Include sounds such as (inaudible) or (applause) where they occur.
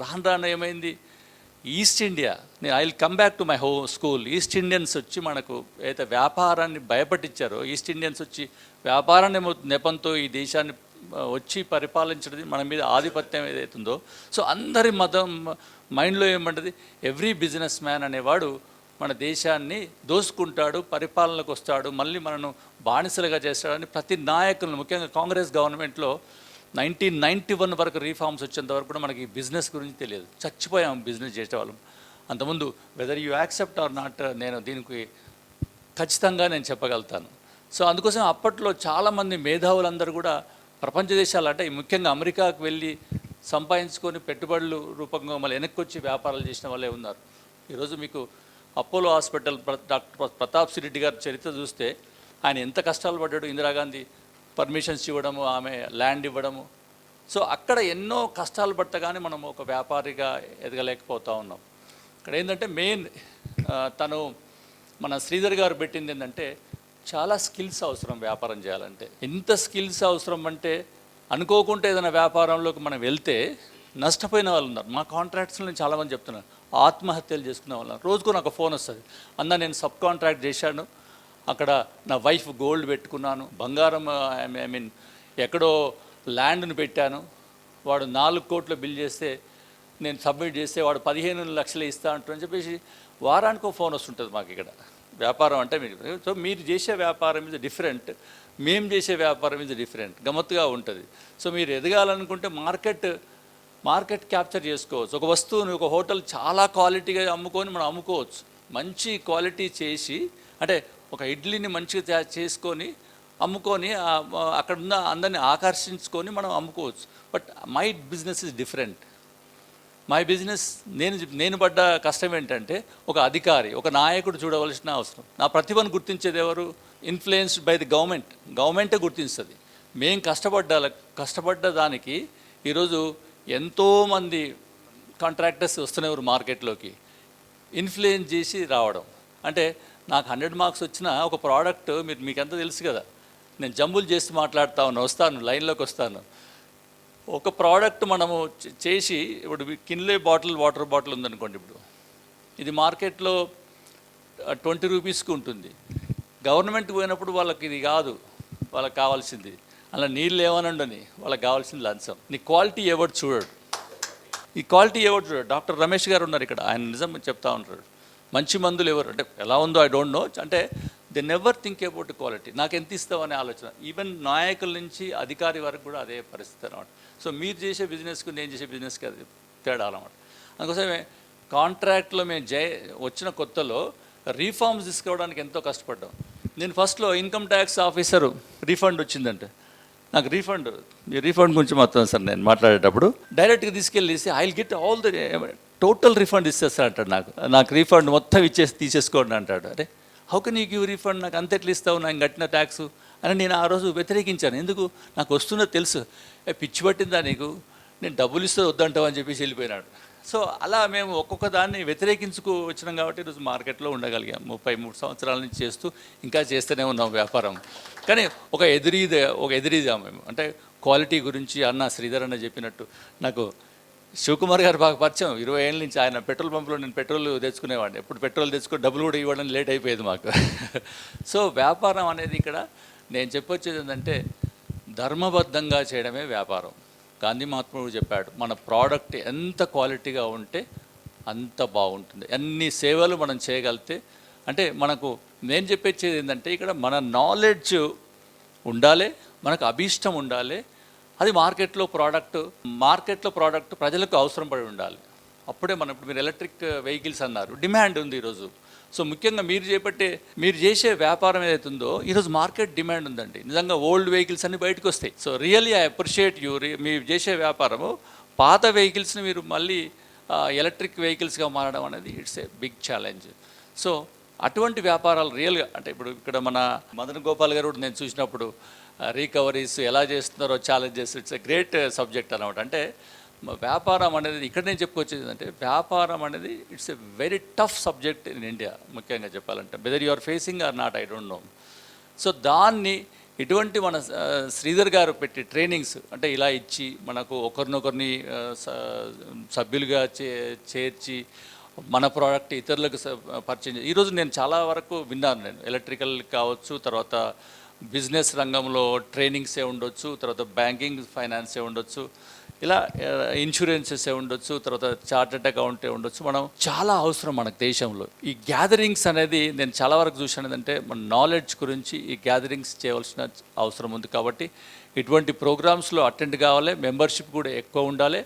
రాను రాను ఏమైంది ఈస్ట్ ఇండియా నేను I will come back to my హో స్కూల్ ఈస్ట్ ఇండియన్స్ వచ్చి మనకు అయితే వ్యాపారాన్ని భయపట్టించారో ఈస్ట్ ఇండియన్స్ వచ్చి వ్యాపారాన్ని నెపంతో ఈ దేశాన్ని వచ్చి పరిపాలించడం మన మీద ఆధిపత్యం ఏదైతుందో. సో అందరి మతం మైండ్లో ఏమంటది? ఎవ్రీ బిజినెస్ మ్యాన్ అనేవాడు మన దేశాన్ని దోసుకుంటాడు పరిపాలనకు వస్తాడు మళ్ళీ మనను బానిసలుగా చేస్తాడని ప్రతి నాయకులను ముఖ్యంగా కాంగ్రెస్ గవర్నమెంట్లో నైన్టీన్ నైంటీ వన్ వరకు రీఫార్మ్స్ వచ్చేంత వరకు కూడా మనకి బిజినెస్ గురించి తెలియదు. చచ్చిపోయాం బిజినెస్ చేసేవాళ్ళం. అంతకుముందు whether you accept or not నేను దీనికి ఖచ్చితంగా నేను చెప్పగలుగుతాను. సో అందుకోసం అప్పట్లో చాలామంది మేధావులందరూ కూడా ప్రపంచ దేశాలు అంటే ముఖ్యంగా అమెరికాకు వెళ్ళి సంపాదించుకొని పెట్టుబడులు రూపంగా మళ్ళీ వెనక్కి వచ్చి వ్యాపారాలు చేసిన వాళ్ళే ఉన్నారు. ఈరోజు మీకు అపోలో హాస్పిటల్ ప్ర- డాక్టర్ ప్రతాప్ రెడ్డి గారి చరిత్ర చూస్తే ఆయన ఎంత కష్టాలు పడ్డాడు. ఇందిరాగాంధీ పర్మిషన్స్ ఇవ్వడము ఆమె ల్యాండ్ ఇవ్వడము. సో అక్కడ ఎన్నో కష్టాలు పట్టగానే మనం ఒక వ్యాపారిగా ఎదగలేకపోతూ ఉన్నాం. ఇక్కడ ఏంటంటే మెయిన్ తను మన శ్రీధర్ గారు పెట్టింది ఏంటంటే చాలా స్కిల్స్ అవసరం వ్యాపారం చేయాలంటే. ఎంత స్కిల్స్ అవసరం అంటే అనుకోకుండా ఏదైనా వ్యాపారంలోకి మనం వెళ్తే నష్టపోయిన వాళ్ళు ఉన్నారు. మా కాంట్రాక్ట్స్లో నేను చాలామంది చెప్తున్నాను. ఆత్మహత్యలు చేసుకునే వాళ్ళు రోజుకు నాకు ఫోన్ వస్తుంది. అన్న నేను సబ్ కాంట్రాక్ట్ చేశాను. అక్కడ నా వైఫ్ గోల్డ్ పెట్టుకున్నాను. బంగారం ఐ మీన్ ఎక్కడో ల్యాండ్ను పెట్టాను. వాడు నాలుగు కోట్లు బిల్ చేస్తే నేను సబ్మిట్ చేస్తే వాడు పదిహేను లక్షలు ఇస్తా అంటారని చెప్పేసి వారానికి ఫోన్ వస్తుంటుంది మాకు ఇక్కడ. వ్యాపారం అంటే మీరు సో మీరు చేసే వ్యాపారం ఇది డిఫరెంట్ మేము చేసే వ్యాపారం ఇది డిఫరెంట్ గమ్మత్తుగా ఉంటుంది. సో మీరు ఎదగాలనుకుంటే మార్కెట్ మార్కెట్ క్యాప్చర్ చేసుకోవచ్చు. ఒక వస్తువుని ఒక హోటల్ చాలా క్వాలిటీగా అమ్ముకొని మనం అమ్ముకోవచ్చు. మంచి క్వాలిటీ చేసి అంటే ఒక ఇడ్లీని మంచిగా తయారు చేసుకొని అమ్ముకొని అక్కడ ఉన్న అందరిని ఆకర్షించుకొని మనం అమ్ముకోవచ్చు. But my business is different. My business నేను నేను పడ్డ కష్టం ఏంటంటే ఒక అధికారి ఒక నాయకుడు చూడవలసిన అవసరం. నా ప్రతిభను గుర్తించేది ఎవరు? ఇన్ఫ్లుయెన్స్డ్ బై ది గవర్నమెంట్ గవర్నమెంటే గుర్తిస్తుంది మేము కష్టపడ్డ కష్టపడ్డ దానికి ఈరోజు ఎంతోమంది కాంట్రాక్టర్స్ వస్తున్నారు మార్కెట్లోకి. ఇన్ఫ్లుయెన్స్ చేసి రావడం. అంటే నాకు హండ్రెడ్ మార్క్స్ వచ్చిన ఒక ప్రోడక్ట్ మీరు మీకు ఎంత తెలుసు కదా. నేను జంబులు చేసి మాట్లాడుతా ఉన్నా వస్తాను లైన్లోకి వస్తాను. ఒక ప్రోడక్ట్ మనము చేసి ఇప్పుడు కిన్లే బాటిల్ వాటర్ బాటిల్ ఉందనుకోండి ఇప్పుడు. ఇది మార్కెట్లో ట్వంటీ రూపీస్కి ఉంటుంది. గవర్నమెంట్ పోయినప్పుడు వాళ్ళకి ఇది కాదు వాళ్ళకి కావాల్సింది. అలా నీళ్ళు ఏమనండని వాళ్ళకి కావాల్సింది లంచం. నీ క్వాలిటీ ఎవరు చూడడు. ఈ క్వాలిటీ ఎవరు చూడడు? డాక్టర్ రమేష్ గారు ఉన్నారు ఇక్కడ. ఆయన నిజం చెప్తా ఉంటాడు. మంచి మందులు ఎవరు? అంటే ఎలా ఉందో ఐ డోంట్ నో అంటే they never think about quality నాకు ఎంత ఇస్తావు అనే ఆలోచన. ఈవెన్ నాయకుల నుంచి అధికారి వరకు కూడా అదే పరిస్థితి అనమాట సో మీరు చేసే బిజినెస్కు నేను చేసే బిజినెస్కి అది తేడా అనమాట అందుకోసమే కాంట్రాక్ట్లో మేము జై వచ్చిన కొత్తలో రీఫార్మ్స్ తీసుకోవడానికి ఎంతో కష్టపడ్డాం. నేను ఫస్ట్లో ఇన్కమ్ ట్యాక్స్ ఆఫీసరు రీఫండ్ వచ్చిందంటే. నాకు రీఫండ్ ఈ రీఫండ్ గురించి మొత్తం సార్ నేను మాట్లాడేటప్పుడు డైరెక్ట్గా తీసుకెళ్ళేసి I will get all the total refund ఇచ్చేస్తాను అంటాడు నాకు. నాకు రీఫండ్ మొత్తం ఇచ్చేసి తీసేసుకోండి అంటాడు. అరే how can you give refund నాకు అంత ఎట్లా ఇస్తావు? నాకు కట్టిన ట్యాక్స్ అని నేను ఆ రోజు వ్యతిరేకించాను. ఎందుకు? నాకు వస్తున్నది తెలుసు. పిచ్చి పట్టిందా నీకు? నేను డబ్బులు ఇస్తే వద్దంటావు అని చెప్పేసి వెళ్ళిపోయినాడు. సో అలా మేము ఒక్కొక్క దాన్ని వ్యతిరేకించుకు వచ్చినాం కాబట్టి ఈరోజు మార్కెట్లో ఉండగలిగాం. ముప్పై మూడు సంవత్సరాల నుంచి చేస్తూ ఇంకా చేస్తూనే ఉన్నాం వ్యాపారం. కానీ ఒక ఎదిరీదే ఒక ఎదిరీదా మేము. అంటే క్వాలిటీ గురించి అన్న శ్రీధర్ అన్న చెప్పినట్టు నాకు శివకుమార్ గారు బాగా పరిచయం. ఇరవై ఏళ్ళ నుంచి ఆయన పెట్రోల్ పంపులో నేను పెట్రోల్ తెచ్చుకునేవాడిని. ఎప్పుడు పెట్రోల్ తెచ్చుకో డబ్బులు కూడా ఇవ్వడం లేట్ అయిపోయేది మాకు. (laughs) సో వ్యాపారం అనేది ఇక్కడ నేను చెప్పొచ్చేది ఏంటంటే ధర్మబద్ధంగా చేయడమే వ్యాపారం. గాంధీ మహాత్ముడు చెప్పాడు మన ప్రోడక్ట్ ఎంత క్వాలిటీగా ఉంటే అంత బాగుంటుంది. అన్ని సేవలు మనం చేయగలిగితే అంటే మనకు నేను చెప్పేది ఏంటంటే ఇక్కడ మన నాలెడ్జ్ ఉండాలి మనకు అభీష్టం ఉండాలి అది మార్కెట్లో ప్రోడక్ట్ మార్కెట్లో ప్రోడక్ట్ ప్రజలకు అవసరం పడి ఉండాలి. అప్పుడే మనం ఇప్పుడు మీరు ఎలక్ట్రిక్ వెహికల్స్ అన్నారు. డిమాండ్ ఉంది ఈరోజు. సో ముఖ్యంగా మీరు చేపట్టే మీరు చేసే వ్యాపారం ఏదైతే ఉందో ఈరోజు మార్కెట్ డిమాండ్ ఉందండి. నిజంగా ఓల్డ్ వెహికల్స్ అన్ని బయటకు వస్తాయి. So really I appreciate you. మీరు చేసే వ్యాపారము పాత వెహికల్స్ని మీరు మళ్ళీ ఎలక్ట్రిక్ వెహికల్స్గా మారడం అనేది it's a big challenge. So అటువంటి వ్యాపారాలు రియల్గా అంటే ఇప్పుడు ఇక్కడ మన మదన్ గోపాల్ గారు కూడా నేను చూసినప్పుడు రీకవరీస్ ఎలా చేస్తున్నారో challenges it's a great subject అనమాట అంటే వ్యాపారం అనేది ఇక్కడ నేను చెప్పుకొచ్చేది అంటే వ్యాపారం అనేది it's a very tough subject in India ముఖ్యంగా చెప్పాలంటే. Whether you are facing or not I don't know so దాన్ని ఇటువంటి మన శ్రీధర్ గారు పెట్టి ట్రైనింగ్స్ అంటే ఇలా ఇచ్చి మనకు ఒకరినొకరిని స- సభ్యులుగా చే చేర్చి మన ప్రోడక్ట్ ఇతరులకు స- పరిచయం ఈరోజు నేను చాలా వరకు విన్నాను నేను. ఎలక్ట్రికల్ కావచ్చు తర్వాత బిజినెస్ రంగంలో ట్రైనింగ్సే ఉండొచ్చు తర్వాత బ్యాంకింగ్ ఫైనాన్సే ఉండొచ్చు ఇలా ఇన్సూరెన్సెస్ ఉండొచ్చు తర్వాత చార్టెడ్ అకౌంటే ఉండొచ్చు. మనం చాలా అవసరం మనకు దేశంలో. ఈ గ్యాదరింగ్స్ అనేది నేను చాలా వరకు చూసాను ఏంటంటే మన నాలెడ్జ్ గురించి ఈ గ్యాదరింగ్స్ చేయవలసిన అవసరం ఉంది కాబట్టి ఇటువంటి ప్రోగ్రామ్స్లో అటెండ్ కావాలి మెంబర్షిప్ కూడా ఎక్కువ ఉండాలి.